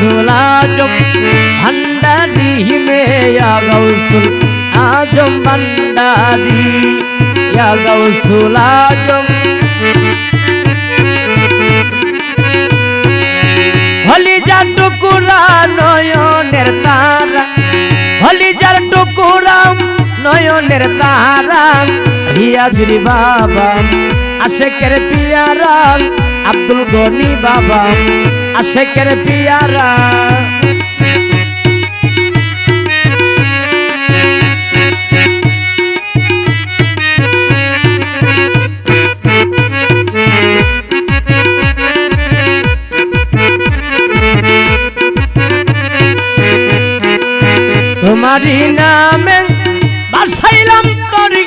গৌসুল আজম ভান্ডারি মেয়া গৌসুল আজম ভান্ডারি ইয়া গৌসুল আজম হলি যার টুকুরা নয়নের তারা হলি যার টুকুরা নয়নের তারা হিয়াজুরি বাবা আশেকের পিয়ারা আব্দুল গনি বাবা আশেকের পিয়ারা। তোমারি নামে বাসাইলাম তরি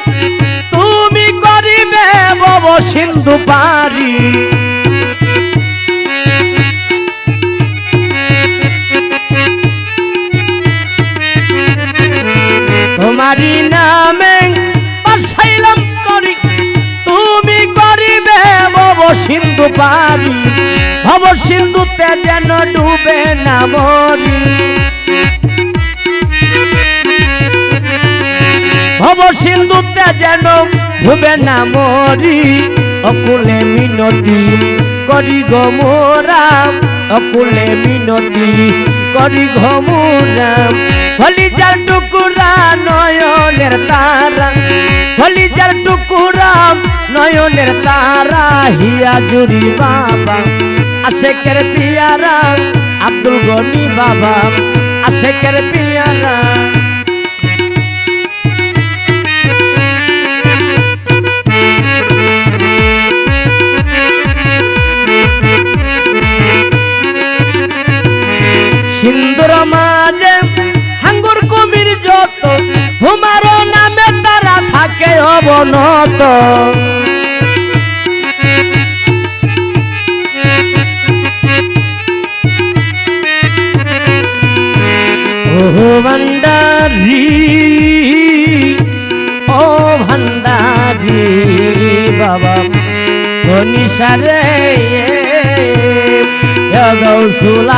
তুমি করিবে বব সিন্ধু পারি সিন্ধু পারি, ভব সিন্ধুতে যেন ডুবে না মরি। ভব সিন্ধুতে যেন ডুবে না মরি, অকুলে মিনতি করি গমোরাম অকুলে মিনতি করি টুকুরা নয়নের তারা, হলিজার টুকুরা, নয়নের তারা, হিয়া জুরি বাবা, আশেকের পিয়ারা, আব্দুল গনি বাবা, আশেকের পিয়ারা। অবনত ও ভান্ডারি ও ভান্ডারি বাবা গনিসারে গৌসুল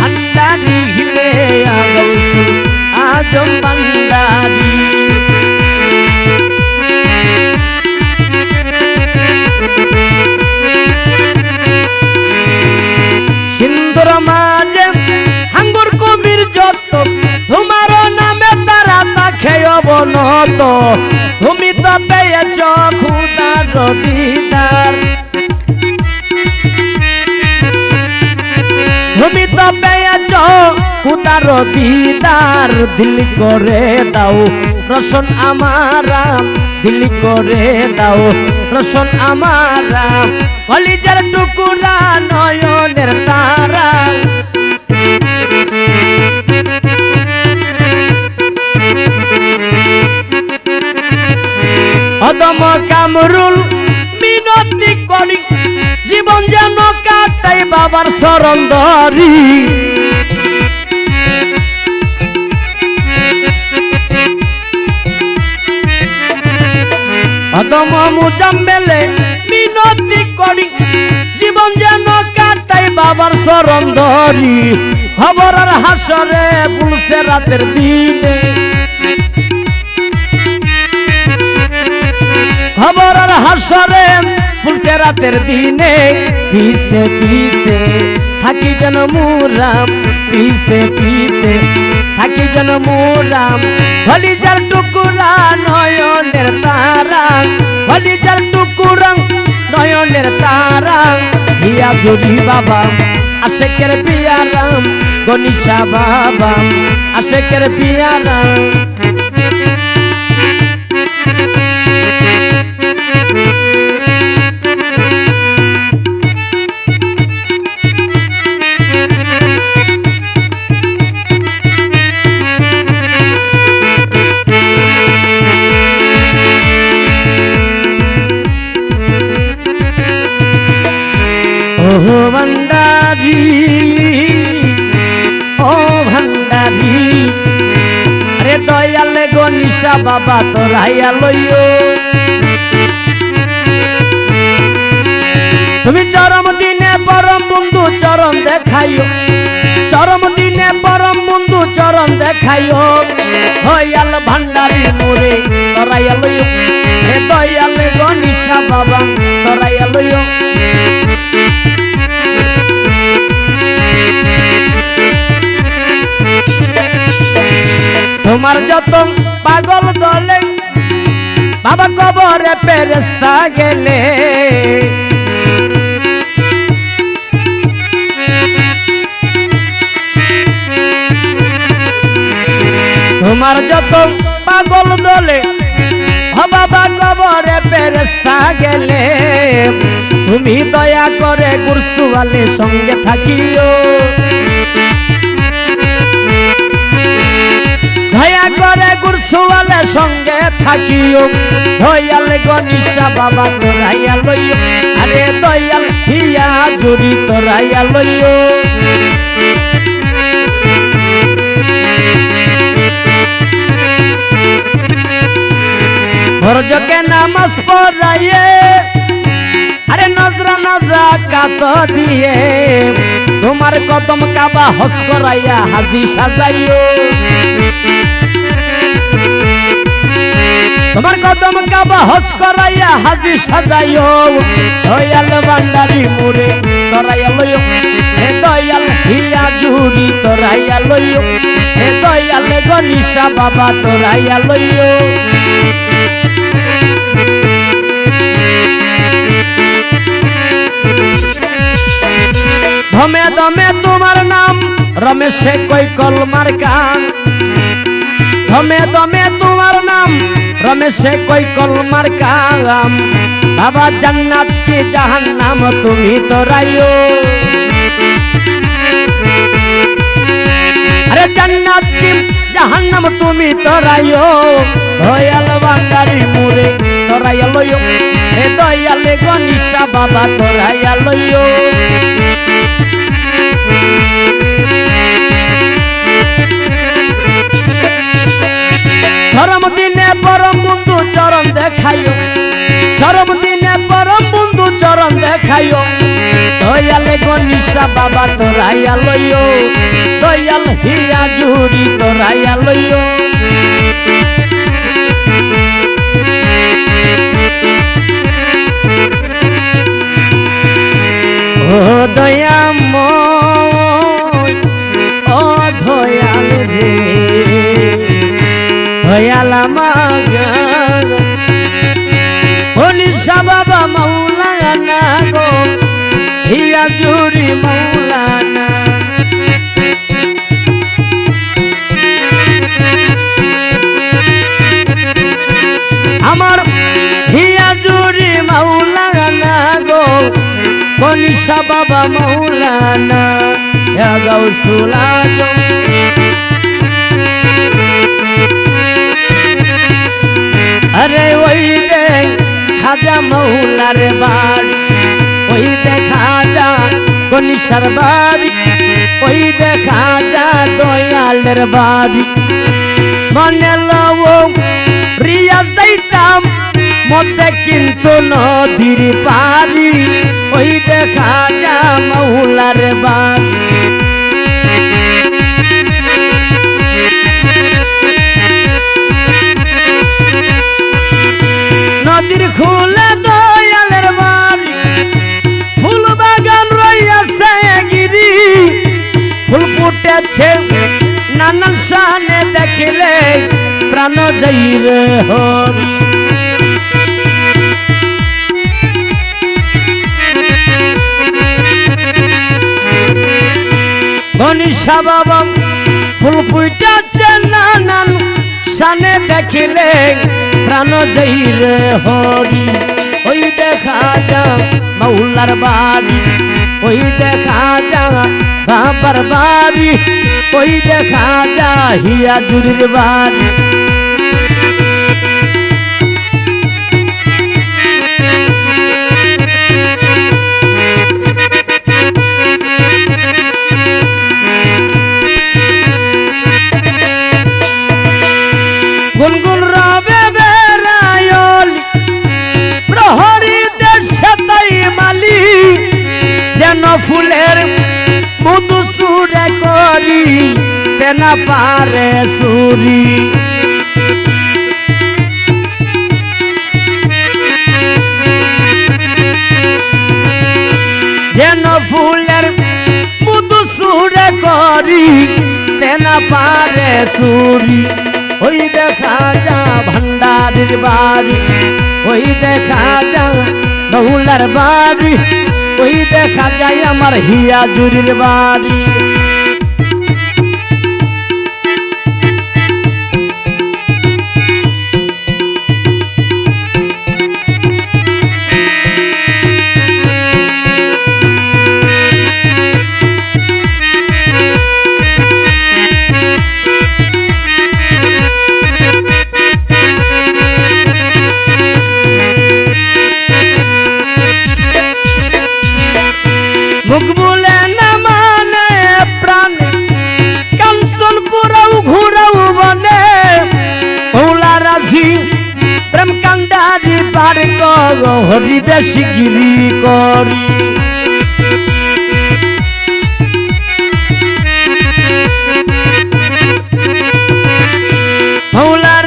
ভান্ডারি হিলে গৌসুল আজম ভান্ডারি তাকে অবনত তুমি তো পেয়েছ খুদার দিদার। তুমি তো পেয়েছ কুতার দিদার। দিল করে দাও, রসন আমারা। দিল করে দাও, রসন আমারা। কলিজার টুকুরা নয়নের তারা। অদম কামরুল মিনতি করি। জীবন যেন কাটাই বাবার শরণ ধরি। অদম মুজাম্মেলে মিনতি করি। জীবন যেন কাটাই বাবার শরণ ধরি। খবর আর হাসরে পুলসে রাতের দিনে। খবর আর হাসরে ফুলছে রাতের দিনে পিসে পিসে থাকি যেন মুরাম পিসে পিসে থাকি যেন মুরাম। হলিজার টুকুরা নয়নের তারা, হলিজার টুকুরা নয়নের তারা। হিয়া যদি বাবা, আশেকের পিয়ারাম গনিশা বাবা, আশেকের পিয়ারাম। গনিশা বাবা তোরাইয়া লইও। তুমি চরম দিনে পরম বন্ধু চরম দেখাইও। চরম দিনে পরম বন্ধু চরণ দেখাইও। দয়াল ভান্ডারি মোরে তরাইয়াল হে দয়াল গনিশা বাবা তরাইয়াল তোমার যত পাগল দলে। বাবা কবরে পেরেস্তা গেলে। তোমার যত পাগল দলে বাবা কবরে পেরেস্তা গেলে। তুমি দয়া করে গুরসুয়ালে সঙ্গে থাকিও। গুরসুয়ালে সঙ্গে থাকিও। দয়াল গনিশা বাবা তোরাইয়া লইও। আরে দয়াল, হিয়া জুড়ি তোরাইয়া লইও। ফরজকে নামাজ পড়াইয়ে, আরে নজরা নজরা কাত দিয়ে। তোমার কদম কাবা হস করাইয়া হাজি সাজাইও। তোমার কদম কাবা হস করাইয়া হাজি সাজাইও। দয়াল বান্ডারি মুরে তরাইয়া লইও। হে দয়াল হিয়া জুড়ি তরাইয়া লইও। হে দয়াল গনিশা বাবা তরাইয়া লইও। ধমে দমে তোমার নাম রমেশে কই কলমার গান ধমে দমে তোমার নাম রমেশে কই কলমার গান বাবা জান্নাত কি জাহান্নাম? তুমি তো রাইও আরে জান্নাত কি জাহান্নাম? তুমি তো রাইও দয়াল বান্দারি মুরে তোরাইয়া লইও। হে দয়ালে গনিশা বাবা তোরাইয়া লইও। চরণ দয়ালে গনিসা বাবা তোরাইয়া লইও। দয়াল হিয়া জুড়ি তোরাইয়া লইও। হিয়া মৌলানা আমার হিয়া জুরি মৌলানা গো কনিশা বাবা মৌলানা গৌসুলা আরে ওই দে খাজা মৌলার বাড়ি। কনিশার বাড়ি ওই দেখা যা দয়ালের বাড়ি মনে লও প্রিয়া যাইতাম, মতে কিন্তু নদীর পারি ওই দেখা যা মৌলার বাড়ি ফুটেছে নানান শানে দেখিলে প্রাণ যাইবে হরি গনিশা বাবা, ফুল ফুটাচ্ছে নানান শানে দেখিলে প্রাণ যাইরে হরি ওই দেখা যা মৌলার বাড়ি ওই দেখা যা বাবার বাড়ি ওই দেখা যা হিয়া জুরির বাড়ি। মধু সুরে কর তেনা পারে সুরি। যেন ফুলের মুদু সুরে করি তেনা পারে সুরি। ওই দেখা যা ভান্ডারির বাড়ি, ওই দেখা যা বহুলার বাড়ি ওই দেখা যায় আমার হিয়া জুরির বাড়ি। কর হরি বেশি গিরি করি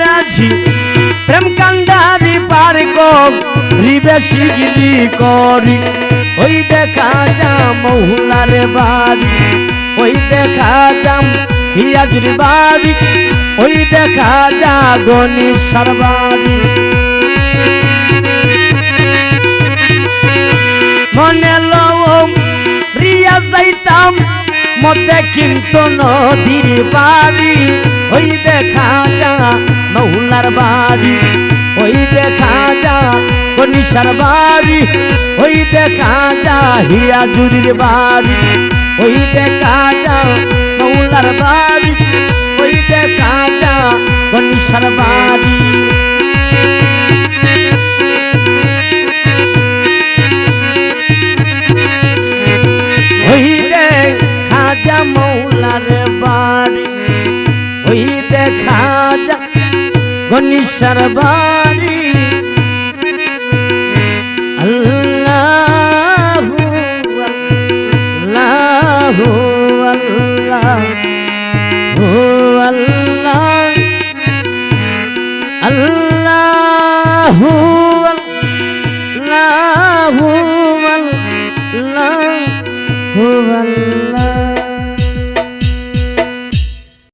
রাজি প্রেম কান্ডারি পার করি। বেশি গিরি করি। ওই দেখা যা মহুলার বাড়ি ওই দেখা যাম, হিয়াজির বাড়ি, ওই দেখা যা গণেশ্বর বাড়ি মনে লও রিয়া যাইতাম, মতে কিন্তু নদীর বাড়ি। ওই দেখা যা, মহুলার বাড়ি। ওই দেখা যা, গণিসার বাড়ি। ওই দেখা যা হিয়া জুরির বাড়ি। ওই দেখা যা মৌলার বাড়ি। গণিসার